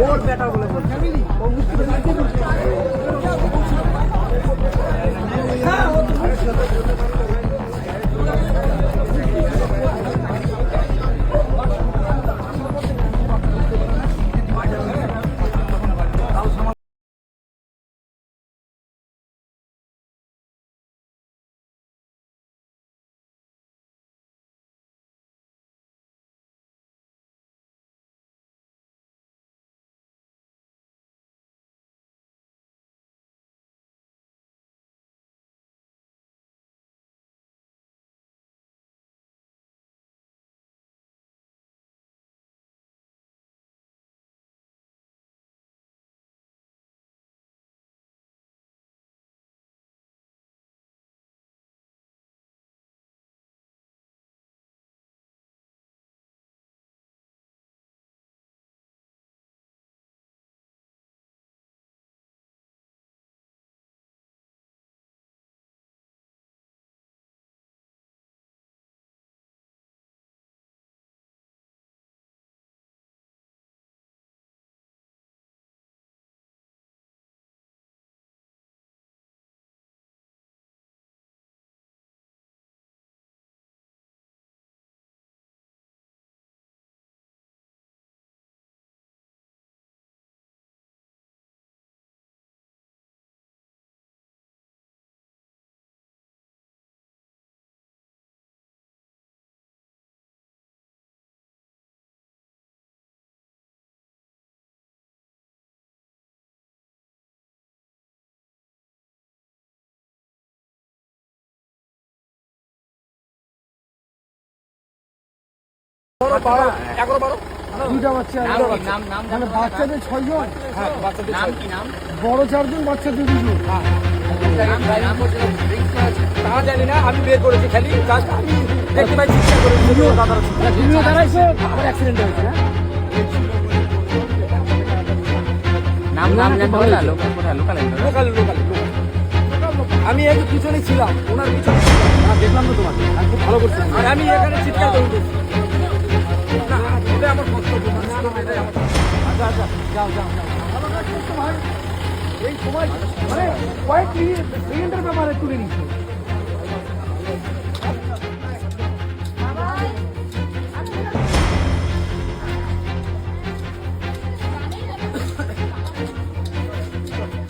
ওর বেটা বলে বলছে। ও মুশকিল এগারো বারো? বাচ্চা মানে বাচ্চাদের ছয়জন? হ্যাঁ বড় চারজন বাচ্চা দুজন তা জানি না আমি বের করেছি খালি। আমি দেখতে পাই আবার অ্যাক্সিডেন্ট হয়েছে না নাম নাম লোকাল লোকাল লোকাল লোকাল আমি একটু পিছনে ছিলাম ওনার পিছনে। হ্যাঁ দেখলাম তো তোমাকে। ভালো করছ। আমি এখানে চিৎকার করে এই সময় মানে কয়েক মিনিট ব্যাপারে তুলে নিচ্ছি